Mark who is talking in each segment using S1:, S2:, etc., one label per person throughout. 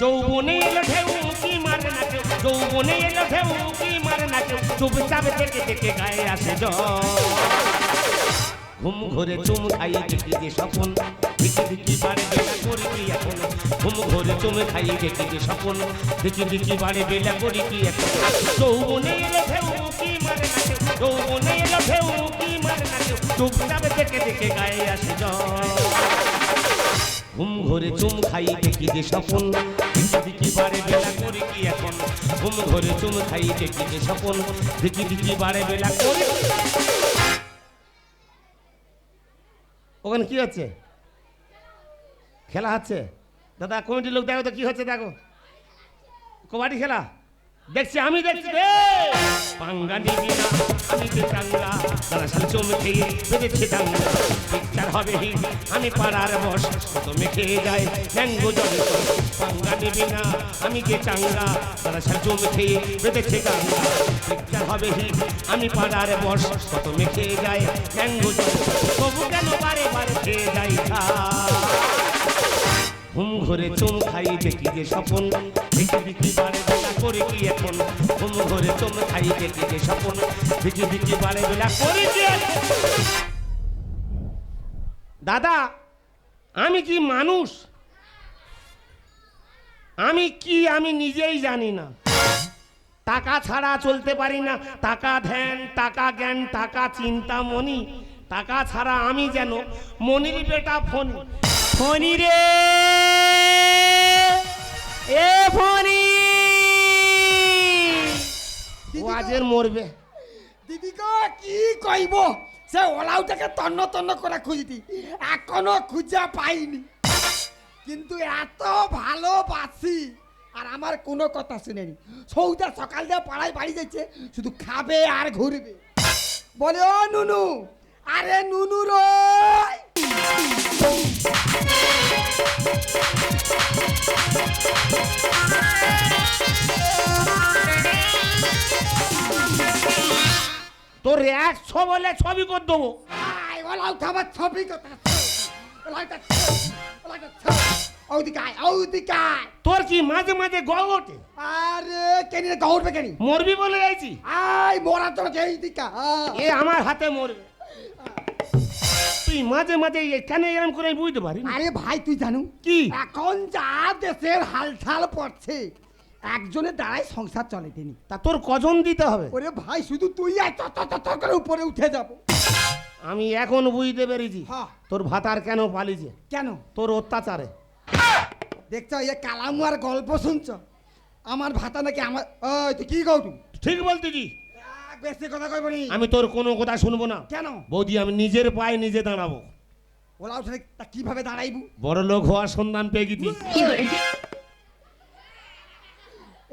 S1: যৌবনে এলো ঢেউ কি মারে না কেউ যৌবনে এলো ঢেউ কি মারে না কেউ চুপচাপ থেকে থেকে গায়ে আসে ঘুম ঘরে চুম খাই দেখি যে স্বপন? দেখি দেখি বাড়ে বেলা করি কি এখন? ঘুম ঘরে চুম খাই দেখি যে স্বপন? দেখি দেখি বাড়ে বেলা করি কি এখন? যৌবনে এলো ঢেউ কি মারে না কেউ যৌবনে এলো ঢেউ কি মারে না কেউ চুপচাপ থেকে থেকে গায়ে আসে জল। ঘুম ঘরে চুম খাই দেখি যে স্বপন। দেখি বারে বেলা করি কি এখন? ঘুম ঘরে চুম খাই দেখি যে স্বপন। দেখি দেখি বারে বেলা করি। ওখানে কি হচ্ছে? খেলা হচ্ছে? দাদা, কমিটির লোক দেখো তো, কি হচ্ছে দেখো? কবাডি খেলা? দেখছি আমি, দেখছি রে পাঙ্গা নিবি না, আমি যে টাঙ্গা তারা সাল চুম খেয়ে বেঁধেছে টাঙ্গা পিকচার হবে আমি পাড়ার বস কত মেখে যায় ম্যাঙ্গো জলে। পাঙ্গা নিবি না, আমি যে টাঙ্গা তারা সাল চুম খেয়ে বেঁধেছে টাঙ্গা পিকচার হবে আমি পাড়ার বস কত মেখে যায় ম্যাঙ্গো জলে তবু কেন বারে বারে খেয়ে যাই খা ঘুম ঘরে চুম খাই, দেখি যে স্বপন। দেখি দেখি বারে বেলা করে কি এখন? ঘুম ঘরে চুম খাই, দেখি যে স্বপন। দেখি দেখি বারে বেলা করে কি দাদা, আমি কি মানুষ? আমি কি আমি নিজেই জানি না। টাকা ছাড়া চলতে পারি না। টাকা ধ্যান, টাকা জ্ঞান, টাকা চিন্তা মনি। টাকা ছাড়া আমি যেন মনির বেটা ফোন
S2: ফণি রে। এ ফণি।
S1: ও আজের মরবে।
S3: দিদি গো কি কইব? সে ওলাউটাকে তন্ন তন্ন করে খুঁজতি। এখনও খুঁজে পাইনি। কিন্তু এত ভালোবাসি। আর আমার কোনো কথা শুনেনি। সৌদা সকাল দিয়ে পাড়ায় বাড়ি যাচ্ছে শুধু খাবে আর ঘুরবে। বলে ও নুনু আরে নুনু রয়
S1: তোর একশো বলে ছবি করে দেবো।
S3: খাবার ছবি
S1: তোর কি মাঝে মাঝে গ ওঠে?
S3: আরে কেনি গৌরবে কেনি?
S1: মরবি বলে যাইছি।
S3: আয় মরা তো এই দিকা
S1: এ আমার হাতে মরবে। তুই মাঝে মাঝে এখানে এরম করে আমি বুঝতে পারি।
S3: আরে ভাই তুই জানু?
S1: কি?
S3: এখন যা দেশের হালচাল পড়ছে একজনের দ্বারাই সংসার চলে তিনি।
S1: তা তোর কজন দিতে হবে?
S3: ওরে ভাই শুধু তুই তর তর করে উপরে উঠে যাব।
S1: আমি এখন বুঝতে পেরেছি। তোর ভাতার কেন পালিছে?
S3: কেন?
S1: তোর অত্যাচারে।
S3: দেখছ এই কালামুয়ার গল্প শুনছ? আমার ভাতা নাকি আমার তুই কি কৌটু
S1: ঠিক বলতেছি।
S3: বেশি কথা কইব নি।
S1: আমি তোর কোনো কথা শুনব না।
S3: কেন?
S1: বৌদি আমি নিজের পায়ে নিজে দাঁড়াবো।
S3: ওলা উঠে তা কীভাবে দাঁড়াইবু?
S1: বড় লোক হওয়ার সন্ধান পেয়ে গেছি।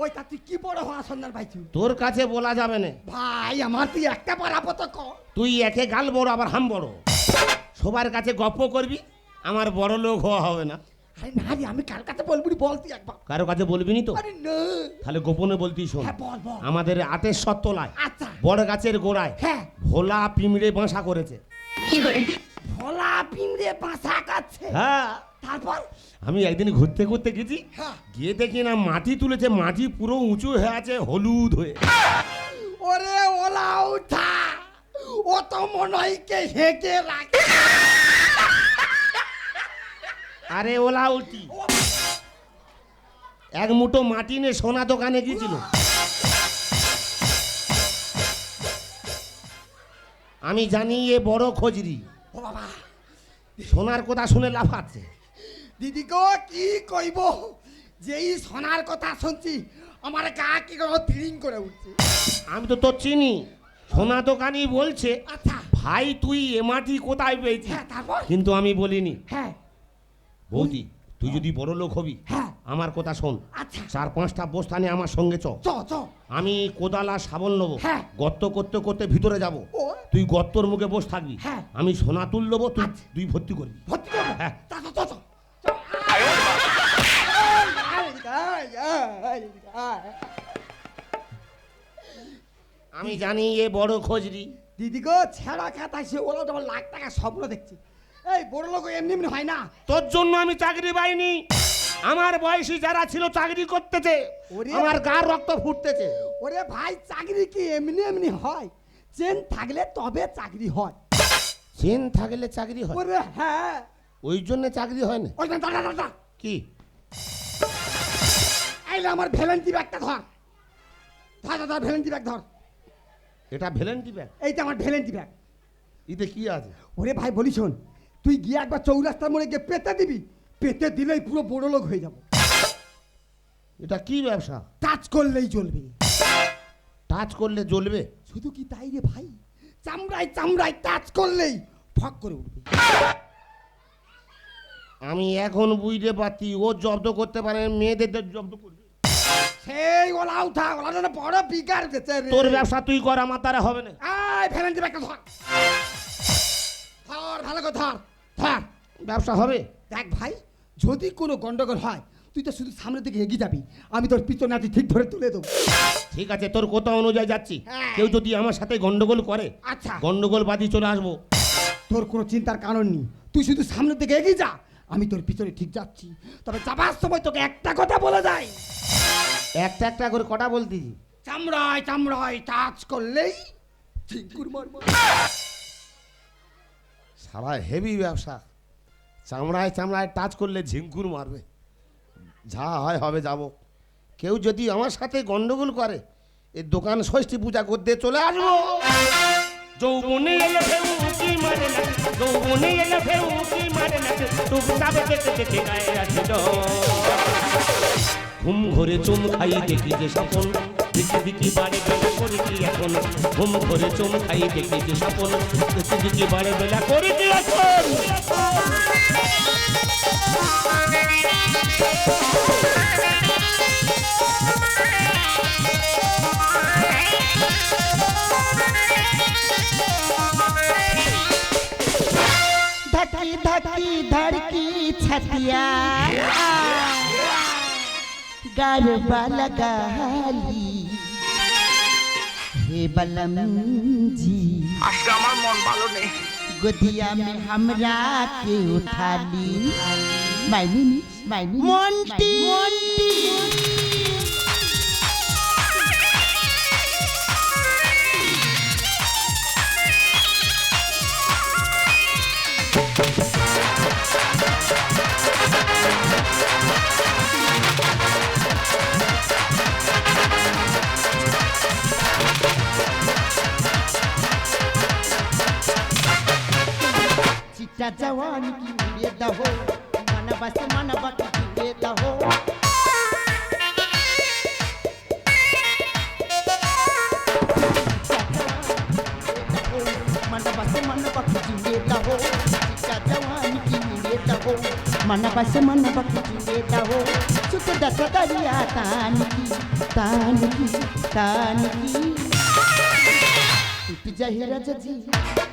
S3: ওই তা তুই কি বড় হওয়া সন্ধান পাইছু?
S1: তোর কাছে বলা যাবে না।
S3: ভাই আমার তুই একটা পারাপত কর
S1: তুই একে গাল বড় আবার হাম বড়। সবার কাছে গপ্প করবি আমার বড় লোক হওয়া হবে না।
S3: আরে না রে আমি কার কাছে বলবি নি, বল তুই একবার।
S1: কারও কাছে বলবি নি তো?
S3: আরে না।
S1: তাহলে গোপনে বলতি শোন।
S3: হ্যাঁ বল বল।
S1: আমাদের আটের সত্তলায়
S3: আচ্ছা।
S1: বড় গাছের গোড়ায়
S3: হ্যাঁ।
S1: ভোলা পিমড়ে বাসা করেছে।
S3: ভোলা পিমড়ে বাসা কাছে
S1: হ্যাঁ।
S3: তারপর?
S1: আমি একদিন ঘুরতে ঘুরতে গেছি
S3: হ্যাঁ।
S1: গিয়ে দেখি না মাটি তুলেছে মাটি পুরো উঁচু হয়ে আছে হলুদ হয়ে।
S3: ওরে ওলা উঠা ও তো মনে হয় কে হেঁকে রাখে।
S1: আরে ওলা উল্টি এক মুঠো মাটি নিয়ে সোনা দোকানে গিয়েছিল। আমি জানি এ বড় খোঁজরি।
S3: ও বাবা।
S1: সোনার কথা শুনে লাফাচ্ছে
S3: দিদি গো কি কইব? যেই সোনার কথা শুনছি আমার গা কি করে তিরিং করে উঠছে।
S1: আমি তো তোর চিনি। সোনা দোকানি বলছে
S3: আচ্ছা।
S1: ভাই তুই এ মাটি কোথায় পেয়েছিস?
S3: হ্যাঁ তারপর?
S1: কিন্তু আমি বলিনি।
S3: হ্যাঁ।
S1: বৌদি তুই যদি বড় লোক হবি
S3: হ্যাঁ।
S1: আমার কথা শোন।
S3: আচ্ছা।
S1: চার পাঁচটা বস্তানে আমার সঙ্গে চ।
S3: চ চ।
S1: আমি কোদাল আর শাবল নেব।
S3: হ্যাঁ।
S1: গর্ত করতে করতে ভিতরে যাব। তুই গর্তর মুখে বসে থাকবি।
S3: হ্যাঁ।
S1: আমি সোনা তুল দেবো তুই
S3: আচ্ছা।
S1: তুই ভর্তি করবি।
S3: ভর্তি করব?
S1: হ্যাঁ। আমি জানি এ বড় খোঁজরি।
S3: দিদি গো ছেঁড়া খাতায় সে ওরা তোমার লাখ টাকা স্বপ্ন দেখছে। এই বড় লোক এমনি এমনি হয় না।
S1: তোর জন্য আমি চাকরি পাইনি। আমার বয়সী যারা ছিল চাকরি করতেছে। আমার গার রক্ত ফুটতেছে।
S3: ওরে ভাই চাকরি কি এমনি এমনি হয়? চেন থাকলে তবে চাকরি হয়।
S1: চেন থাকলে চাকরি হয়?
S3: ওরে হ্যাঁ।
S1: ওই জন্য চাকরি হয় না
S3: ওই দাঁড়া দাঁড়া
S1: কি?
S3: আইলে আমার ভ্যালেন্টি ব্যাগটা ধর। ধর, ধর ভ্যালেন্টি ব্যাগ ধর।
S1: এটা ভ্যালেন্টি ব্যাগ?
S3: এইটা আমার ভ্যালেন্টি ব্যাগ।
S1: এতে কি আছে?
S3: ওরে ভাই বলি শোন। তুই গিয়ে একবার চৌরাস্তার মোড়ে গিয়ে পেতে দিবি। পেতে দিলেই পুরো বড় লোক হয়ে যাব।
S1: এটা কি ব্যবসা?
S3: টাচ করলেই চলবে।
S1: টাচ করলে জ্বলবে?
S3: শুধু কি তাই রে ভাই? চামড়ায় চামড়ায় টাচ করলেই ফক করে উঠবে।
S1: আমি এখন বুঝতে পারছি ও জব্দ করতে পারে মেয়েদের জব্দ করবে।
S3: সেই ওলা উঠা ওলা বড় বিকার গেছে রে।
S1: তোর ব্যবসা তুই কর আমার দ্বারা হবে না।
S3: আয় ভ্যালেন্টি ব্যাগটা ধর। ধর ভালো করে ধর। ধর
S1: ব্যবসা হবে।
S3: দেখ ভাই যদি কোনো গন্ডগোল হয় তুই তো শুধু সামনের দিকে এগিয়ে যাবি আমি তোর পিছনে আছি ঠিক ধরে তুলে দেবো।
S1: ঠিক আছে তোর কথা অনুযায়ী যাচ্ছি।
S3: হ্যাঁ।
S1: কেউ যদি আমার সাথে গন্ডগোল করে
S3: আচ্ছা।
S1: গন্ডগোল বাদি চলে আসব।
S3: তোর কোনো চিন্তার কারণ নেই। তুই শুধু সামনের দিকে এগিয়ে যা আমি তোর পিছনে ঠিক যাচ্ছি। তবে যাবার সময় তোকে একটা কথা বলে যাই।
S1: একটা একটা করে কটা বলতেছি
S3: চামড়ায় চামড়ায় টাচ করলেই ঝিঙ্কুর মারবো
S1: সারা হেভি ব্যবসা। চামড়ায় চামড়ায় টাচ করলে ঝিঙ্কুর মারবে। যা হয় হবে যাব। কেউ যদি আমার সাথে গন্ডগোল করে এই দোকান ষষ্ঠী পূজা করতে চলে আসব। ঘুম ঘরে চুম খাই দেখি যে স্বপন দেখি দেখি বাড়ে বেলা করি কি এখন ঘুম ঘরে চুম খাই দেখি যে স্বপন দেখি দেখি বাড়ে বেলা করি কি এখন
S2: धकी धकी धड़की छतिया गरबा लगाली हे बलम जी
S4: আজকে আমার মন ভালো নেই
S2: गोदिया में हमरा के उठा ली मायनी मायनी मोंटी जा की बेदा हो मन बस मन बक की बेदा हो मन बस मन बक की हो जा की बेदा हो मन बस मन बक की हो सुत दस दरिया तान की तान की तान की जहिरा जी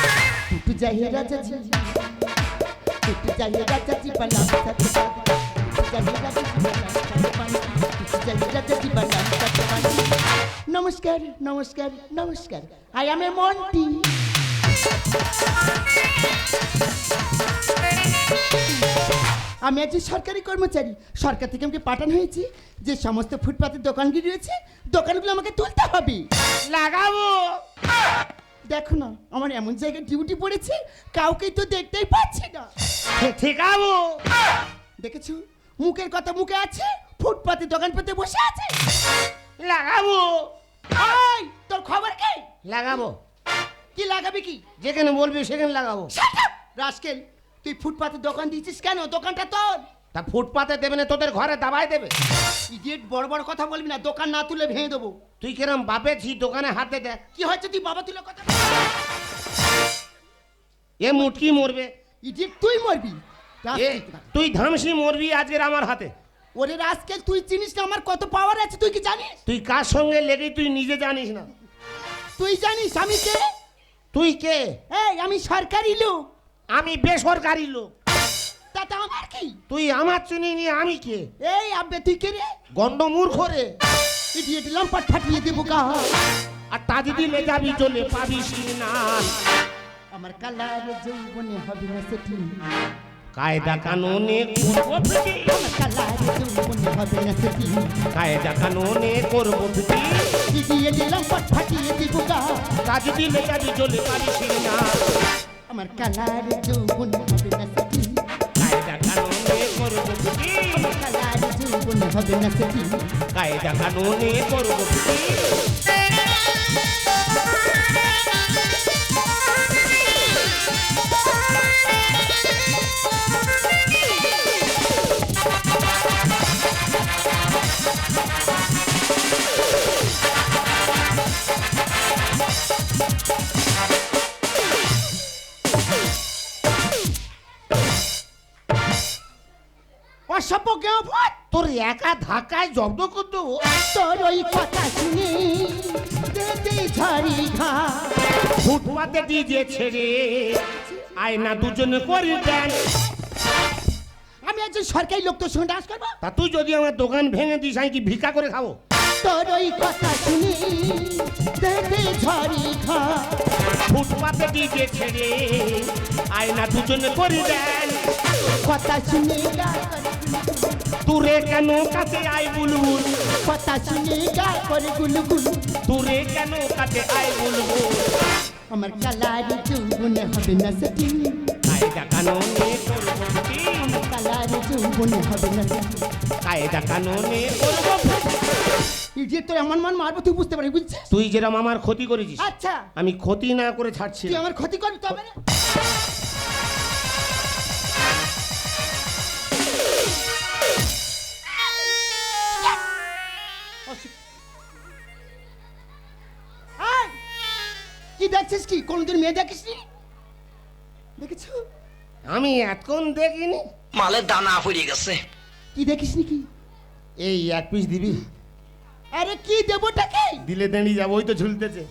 S2: jahi raja ji tut jahi raja ji নমস্কার নমস্কার নমস্কার। আই আমি এ মন্টি। আমি একজন সরকারি কর্মচারী। সরকার থেকে আমাকে পাঠানো হয়েছে যে সমস্ত ফুটপাতের দোকানগুলি রয়েছে, দোকানগুলো আমাকে তুলতে হবে।
S1: লাগাবো।
S2: দেখো না আমার এমন জায়গায় ডিউটি পড়েছে কাউকেই তো দেখতেই পাচ্ছি না।
S1: ঠেকাবো।
S2: দেখেছ? মুখের কথা মুখে আছে ফুটপাতে দোকান পেতে বসে আছে।
S1: লাগাবো।
S2: ওই তোর খবর কি?
S1: লাগাবো।
S2: কি লাগাবি কি?
S1: যেখানে বলবি সেখানে লাগাবো।
S2: রাস্কেল তুই ফুটপাতে দোকান দিয়েছিস কেন? দোকানটা তোর।
S1: তা ফুটপাতে দেবে না তোদের ঘরে দাবাই দেবে।
S2: ইডিয়েট বড় বড় কথা বলবি না দোকান না তুলে ভেঙে দেবো।
S1: তুই কিরম বাপে ছি দোকানে হাতে দেখ
S2: কি হয়েছে তুই বাবা তুলে কথা
S1: এ মুটকি মরবে।
S2: ইডিয়েট তুই মরবি।
S1: এ তুই ধামসি মরবি আজকের আমার হাতে।
S2: ওরে আজকে তুই চিনিস না আমার কত পাওয়ার আছে তুই কি জানিস?
S1: তুই কার সঙ্গে লেগে তুই নিজে জানিস না।
S2: তুই জানিস আমি কে?
S1: তুই কে?
S2: এই আমি সরকারি লোক।
S1: আমি বেসরকারি লোক।
S2: তাতে আমার কি?
S1: তুই আমার চিনি আমি কে?
S2: এই আব্বে তুই কে রে?
S1: গন্ড মূর্খ রে
S2: ইডিয়েট লম্পট ফাটিয়ে দেবো গা।
S1: আর তাজ দিলে যাবি চলে পাবি সিগনাল
S2: আমার কালার যৌবনে হবে না সেটি।
S1: কায়দা কানুনে করব ফিটি।
S2: আমার কালার যৌবনে হবে না সেটি।
S1: কায়দা কানুনে করব ফিটি।
S2: ইডিয়েট লম্পট ফাটিয়ে দেবো গা।
S1: তাজ দিলে যাবি চলে পাবি সিগনাল
S2: আমার কালার যৌবনে হবে না
S1: কায়দা কানুনে করব।
S2: গেঁভট
S1: তোর একা ধাক্কায় জব্দ করে দেবো।
S2: তোর ওই কথা শুনে দে দে ঝাড়ি ঘা।
S1: ফুটপাতে ডিজে ছেড়ে আয়না দুজনে করি দেন।
S2: আমি একজন সরকারি লোক তোর সঙ্গে ডান্স করব?
S1: তা তুই যদি আমার দোকান ভেঙে দিস আমি কি ভিক্ষা করে খাব?
S2: তোর ওই কথা শুনে দে দে ঝাড়ি ঘা।
S1: ফুটপাতে ডিজে ছেড়ে আয়না দুজনে করি দেন।
S2: কথা শুনে করে
S1: দূরে কেন কাছে আই বুলবুল?
S2: কথা শুনে গায় করে গুলগুল।
S1: দূরে কেন কাছে আই বুলবুল?
S2: আমার কালার যৌবনে হবে না সেটি।
S1: কায়দা কানুনে করব।
S2: আমার কালার যৌবনে হবে না সেটি।
S1: কায়দা কানুনে করব।
S2: ইডিয়েট তোর এমন মান মারবো তুই বুঝতে পারবি বুঝছিস?
S1: তুই যেরকম আমার ক্ষতি করেছিস
S2: আচ্ছা।
S1: আমি ক্ষতি না করে ছাড়ছি
S2: তুই আমার ক্ষতি করবি তবে না দেখছিস কি? কোনদিন মেয়ে দেখিস নি দেখেছ?
S1: আমি এতক্ষণ দেখিনি।
S4: মালের দানা ফুরিয়ে গেছে।
S2: কি দেখিস নি কি?
S1: এই এক পিস দিবি।
S2: আরে কি দেবটাকে
S1: দিলে দাঁড়িয়ে যাব ওই তো ঝুলতেছে।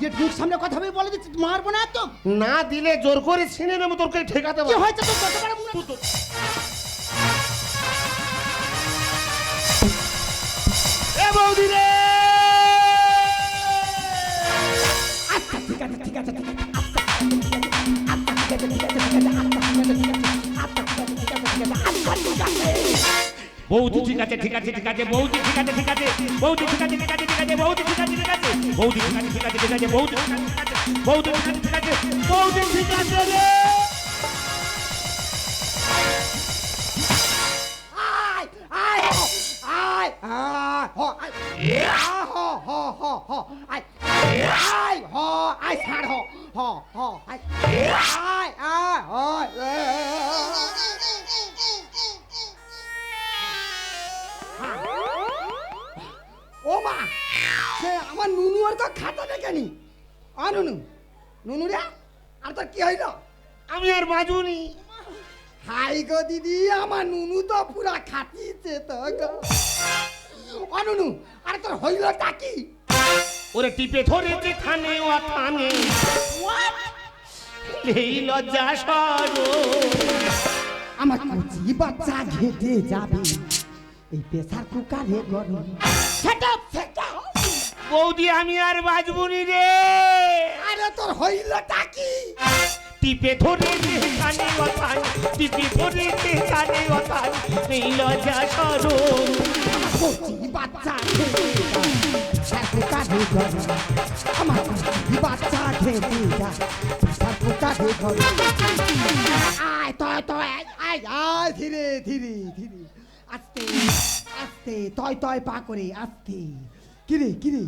S2: যে মুখ সামনে কথা হবে বলে দিচ্ছি মারবো না তো
S1: না দিলে জোর করে ছিনে নেব তোর কে ঠেকাতে
S2: কি হয়েছে তোর কত বড় মুখ?
S1: এ বৌদি রে! আছে ঠিক আছে ঠিক আছে বৌদি ঠিক আছে ঠিক আছে বৌদি ঠিক আছে ঠিক আছে ঠিক আছে বৌদি ঠিক আছে ঠিক আছে বৌদি ঠিক আছে ঠিক আছে ঠিক আছে বৌদি ঠিক আছে ঠিক আছে বৌদি ঠিক আছে ঠিক আছে বৌদি ঠিক আছে
S3: আমার তো খাতা দেখেনি। আ নুনু। নুনু রে আর তোর কি হইল?
S1: আমি আর বাজুনি
S3: হাই গো দিদি আমার নুনু তো পুরা খাটিয়েছে তো গো নুনু আরে তোর হইল টাকি
S1: ওরে টিপে ধরেছে থানে ও থানে এই লজ্জা সরো
S3: আমার কচি বাচ্চা ঘেটে যাবে। এই প্রেসার কুকারে গরম। সেট সেট
S1: বৌদি আমি আর বাজবুনি রে।
S3: আরে তোর হইল টাকি
S1: টিপে ধরেছে থানে ও থানে টিপে ধরেছে থানে ও থানে এই লজ্জা সরো
S3: বাচ্চা যাবে প্রেসার কুকারে আমার বাচ্চা যাবে প্রেসার কাঁধে ধরে। আয় তয় তয় আয়, আয় আয় ধীরে ধীরে ধীরে। আস্তে আস্তে তয় তয় পা করে আস্তে। কিরে কিরে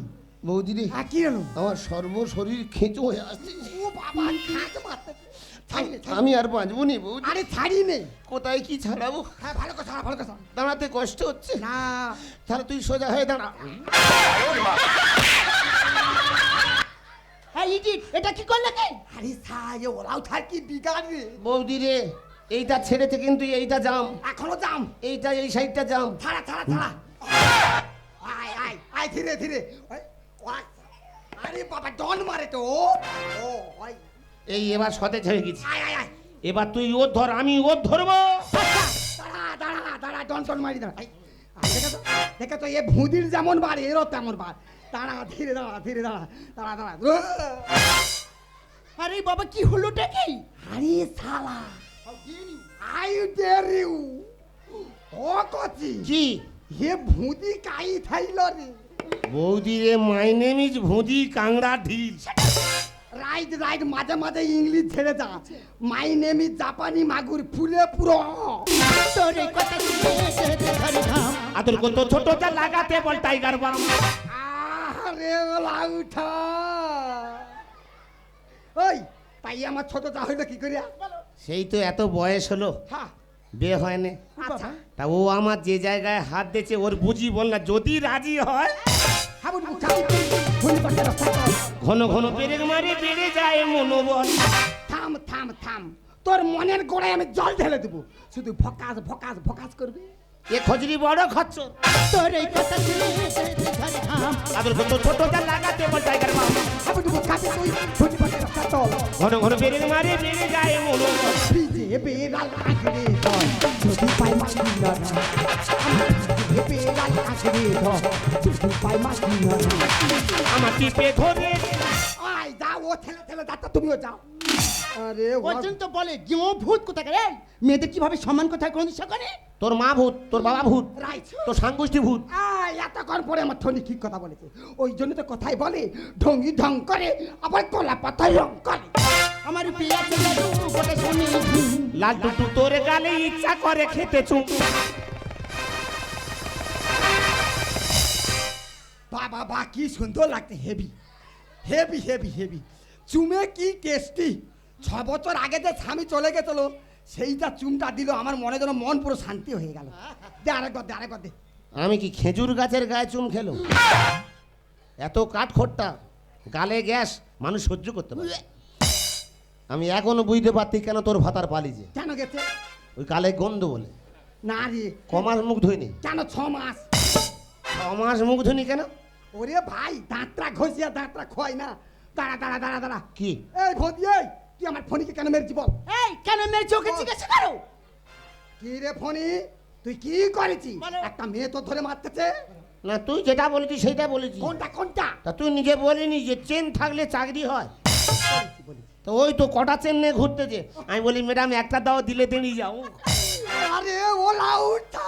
S1: বৌদি রে
S3: আ কি হলো?
S1: আমার সর্ব শরীর খেঁচো হয়ে আসছে।
S3: ও বাবা খাঁজ মারতে। ছাড়ি ছাড়ি।
S1: আমি আর বাঁচবো নি বৌদি।
S3: আরে ছাড়ি নে।
S1: কোথায় কি ছাড়াবো?
S3: হ্যাঁ ভালো কথা ভালো কথা
S1: দাঁড়াতে কষ্ট হচ্ছে।
S3: না।
S1: তাহলে তুই সোজা হয়ে দাঁড়া।
S2: হ্যাঁ ইডিট এটা কি করলে কে?
S3: আরে সাই ওরাও থার কি বিগাড় রে।
S1: বৌদি রে এইটা ছেড়েছে কিন্তু এইটা জাম।
S3: এখনও যাম
S1: এইটা এই সাইডটা জাম।
S3: ছাড়া ছাড়া ছাড়া। আয় ধীরে ধীরে। আরে বাবা ডন মারে তো। ও ও
S1: এই এবার সতেজ হয়ে গেছি।
S3: আয় আয় আয়।
S1: এবার তুই ওর ধর আমি ওর ধরবো।
S3: দাঁড়া দাঁড়া দাঁড়া ডন টন মারি দাঁড়া। দেখে তো দেখে তো এ ভুঁদির যেমন বার এরও তেমন বার। দাঁড়া ধীরে দাঁড়া ধীরে দাঁড়া দাঁড়া দাঁড়া!
S2: আরে বাবা কি হলোটা কি?
S3: আরে শালা আই ডেয়ার ইউ। ও কচি।
S1: কি?
S3: হে ভুঁদি কাই থাইল রে।
S1: বৌদি রে মাই নেম ইজ ভুঁজি কাংড়া ঢিল।
S3: রাইট রাইট মাঝে মাঝে ইংলিশ ছেড়ে যা। মাই নেম ইজ জাপানি মাগুর ফুলে পুরো।
S1: আদর কত ছোট যা লাগাতে বল টাইগার বাম
S3: আরে ওলা উঠা ওই তাই আমার ছোট যা হইল কি করিয়া?
S1: সেই তো এত বয়স হলো।
S3: হ্যাঁ
S1: বিয়ে হয় না।
S3: আচ্ছা।
S1: তা ও আমার যে জায়গায় হাত দিয়েছে ওর বুঝি বল না যদি রাজি হয়। ঘন ঘন পেরেক মারে বেড়ে যায় মনোবল।
S3: থাম থাম থাম। তোর মনের গোড়ায় আমি জল ঢেলে দেবো। শুধু ভকাস ভকাস ভকাস করবি।
S1: এ খজরি বড় খচ্চ
S2: তোর এই কথা শুনে
S1: আদর কত ছোট যা লাগাতে বল টাইগার বাম
S3: হাবুন উঠাতে তুই ফোন করতে রাস্তা চল।
S1: ঘন ঘন পেরেক মারে বেড়ে যায় মনোবল।
S3: ভিজে বেড়াল আঁকড়ে ধর যদি পাই মাটি না আঁকড়ে ধর যদি পাই না
S1: আমার টিপে ধরে
S3: আয় যাও ও ঠেলে ঠেলে যাচ্ছে তুমিও যাও। আরে
S2: পর্যন্ত বলে গেও ভূত কোথায় রে? মেয়েদের কীভাবে সম্মান কোথায় কোন সেখানে
S1: তোর মা ভূত তোর বাবা ভূত তোর সাংগোষ্ঠী ভূত।
S3: আয় এতক্ষণ পরে আমার থনি ঠিক কথা বলেছে। ওই জন্য তো কথাই বলে ঢঙ্গি ঢং করে আবার কলা পাতায় রং করে।
S2: আমার গোটা শুনি।
S1: লাল টুটু তোর গালে ইচ্ছা করে খেতে চুপ
S3: কি সুন্দর লাগছে হেভি হেভি হেভি হেভি চুমে কি টেস্টি ছ বছর আগে যে স্বামী চলে গেছিল সেইটা চুমটা দিল আমার মনে যেন মন পুরো শান্তি হয়ে গেল। দে আরেকবার দে আরেকবার দে।
S1: আমি কি খেজুর গাছের গায়ে চুম খেলো এত কাঠ খোট্টা গালে গ্যাস মানুষ সহ্য করতে পারে আমি এখনও বুঝতে পারতি কেন তোর ভাতার পালিছে
S3: কেন গেছে?
S1: ওই গালে গন্ধ বলে।
S3: না রে।
S1: কমাস মুখ ধুইনি?
S3: কেন ছ মাস?
S1: ছ মাস মুখ ধুনি কেন?
S3: ওরে ভাই দাঁতটা ঘষিয়া দাঁতটা খোয় না। দাঁড়া দাঁড়া দাঁড়া দাঁড়া।
S1: কি?
S3: এই ভোদি এই তুই আমার ফোনিকে কেন মেরেছি বল?
S2: এই কেন মেয়ের চোখে জিজ্ঞাসা করো।
S3: কি রে ফোনি তুই কি করেছি? একটা মেয়ে তো ধরে মারতেছে?
S1: না তুই যেটা বলেছিস সেটা বলেছিস।
S3: কোনটা কোনটা?
S1: তা তুই নিজে বলিনি যে চেন থাকলে চাকরি হয়। তো ওই তো কটা চেন নিয়ে ঘুরতেছে। আমি বলি ম্যাডাম একটা দাও দিলে দেনি যাও।
S3: আরে ওলা উঠা।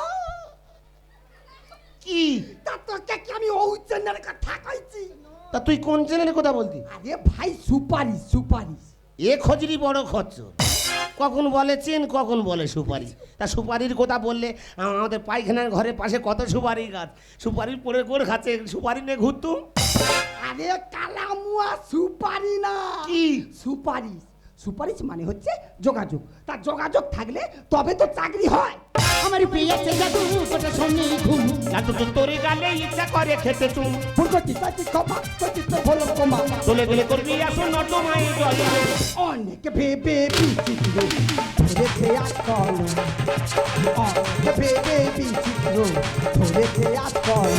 S1: কি?
S3: তা তোকে কি আমি ঔচন্যের কথা কইছি
S1: তা তুই কোন চেনের কথা বলতি
S3: আরে ভাই সুপারিশ সুপারিশ।
S1: এ খজরি বড় খরচ কখন বলে চেন কখন বলে সুপারি তা সুপারির কথা বললে আমাদের পায়খানার ঘরের পাশে কত সুপারি গাছ? সুপারির পরে করে খাচ্ছে সুপারি নিয়ে ঘুরতুম?
S3: আরে কালামুয়া সুপারি না।
S1: কি?
S3: সুপারিশ। সুপারিশ মানে হচ্ছে যোগাযোগ। তার যোগাযোগ থাকলে তবে তো চাকরি হয়।
S2: আমার বিয়ে আছে জাদু গোটা শুনি ঘুম।
S1: লাটু তো তোরে গালে ইচ্ছা করে খেতে চুম
S3: ফুলকতি কাটি কপা কতি তো বলো কমা
S1: চলে গেলে করবি আসো নটমাই জল।
S3: অনেক ভেবে বিচিত্র ধরেছে আজকল অনেক ভেবে বিচিত্র ধরেছে আজকল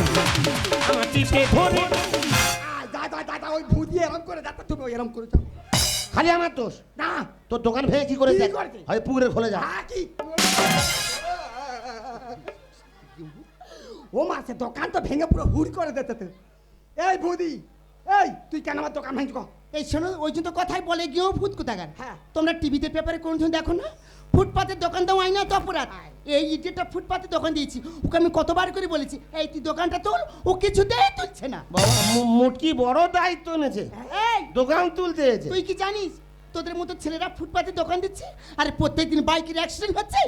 S1: আমার টিপে ধরে
S3: যা যা, ওই ভুদি এরম করে যাতে তুমি এরম করে যাও।
S1: খালি আমার দোষ।
S3: না
S1: তোর দোকান ভেঙে কি করে? হয় পুকুরে খোলে যা।
S3: কি? ও মাসে দোকান তো ভেঙে পুরো হুড় করে দিতে এই বুদি এই তুই কেন আমার দোকান ভাঙছ
S2: এই শোনো ওই জন্য কথাই বলে গিয়েও ভূত কোথাকার।
S3: হ্যাঁ।
S2: তোমরা টিভিতে পেপারে কোন সময় দেখো না? ফুটপাতের দোকান দেওয়া হয় না তো অপরাধ? এই ইটেটা ফুটপাতের দোকান দিয়েছি। ওকে আমি কতবার করে বলেছি এই তুই দোকানটা তোল ও কিছুতেই তুলছে না।
S1: বাবা মুটকি বড় দায়িত্ব নেছে
S2: এই
S1: দোকান তুলতে এসে
S2: তুই কি জানিস? তোদের মতো ছেলেরা ফুটপাতে দোকান দিচ্ছে আরে প্রত্যেকদিন বাইকের অ্যাক্সিডেন্ট হচ্ছে?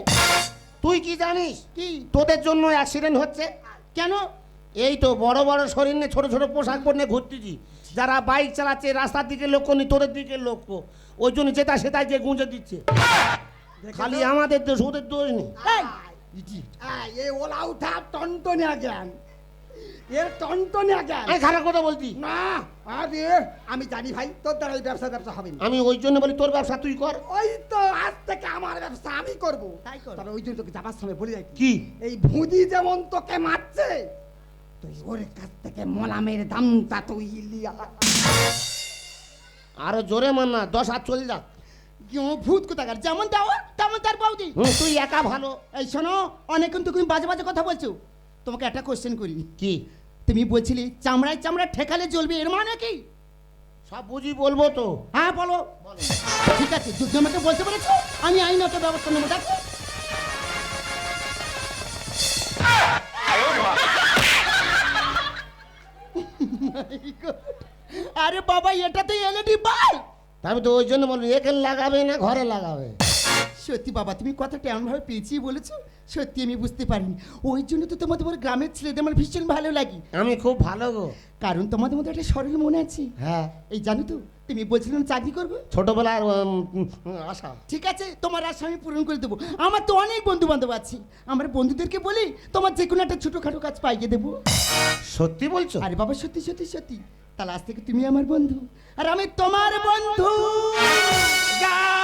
S1: তুই কি জানিস?
S2: কি?
S1: তোদের জন্য অ্যাক্সিডেন্ট হচ্ছে।
S2: কেন?
S1: এই তো বড় বড় শরীর নিয়ে ছোট ছোট পোশাক পরে ঘুরতেছি। যারা বাইক চালাচ্ছে রাস্তার দিকে লক্ষ্য নি তোদের দিকে লক্ষ্য ওই জন্য যেটা সেটাই যে গুঁজে দিচ্ছে। খালি আমাদের দোষ ওদের দোষ নেই।
S2: এই,
S3: ওলা উঠা টনটনিয়া জ্ঞান। এর টনটনিয়া জ্ঞান।
S1: আমি খারাপ কথা বলছি।
S3: না আরে আমি জানি ভাই তোর দ্বারা ওই ব্যবসা ব্যবসা হবে না।
S1: আমি ওই জন্য বলি তোর ব্যবসা তুই কর।
S3: ওই তো আজ থেকে আমার ব্যবসা আমি করব।
S2: তাই কর।
S3: তবে ওই জন্য তোকে যাবার সময় বলে যাই
S1: কি?
S3: এই ভুদি যেমন তোকে মারছে তুই ওর কাছ থেকে মলামের দামটা তুই লিয়া
S1: আরও জোরে মান না দশ হাত চলে যাক
S2: কেউ ভূত কোথাকার? যেমন দেওয়া তেমন তার বৌদি।
S1: তুই একা ভালো।
S2: এই শোনো অনেকক্ষণ তুমি বাজে বাজে কথা বলছো। তোমাকে একটা কোশ্চেন করি।
S1: কি?
S2: তুমি বলছিলে চামড়ায় চামড়া ঠেকালে জ্বলবে এর মানে কি?
S1: সব বুঝি বলব তো।
S2: হ্যাঁ বলো। ঠিক আছে যদি আমাকে বলতে পেরেছ আমি আইনত ব্যবস্থা নেব দেখো। আরে বাবা এটা তো এলইডি বাল্ব?
S1: তবে তো ওই জন্য বলব এখানে লাগাবে না ঘরে লাগাবে।
S2: সত্যি বাবা তুমি কথাটা এমনভাবে পেঁচিয়ে বলেছ সত্যি আমি বুঝতে পারিনি। ওই জন্য তো তোমাদের বড় গ্রামের ছেলেদের আমার ভীষণ ভালো লাগে।
S1: আমি খুব ভালো গো।
S2: কারণ তোমাদের মধ্যে একটা সরল মনে আছে।
S1: হ্যাঁ।
S2: এই জানো তো তুমি বলছিলে না চাকরি করবে?
S1: ছোটবেলার আশা।
S2: ঠিক আছে তোমার আশা আমি পূরণ করে দেবো। আমার তো অনেক বন্ধু বান্ধব আছে। আমার বন্ধুদেরকে বলি তোমার যে কোনো একটা ছোটোখাটো কাজ পাইয়ে দেবো।
S1: সত্যি বলছো?
S2: আরে বাবা সত্যি সত্যি সত্যি। তাহলে আজ থেকে তুমি আমার বন্ধু। আর আমি তোমার বন্ধু।
S1: গান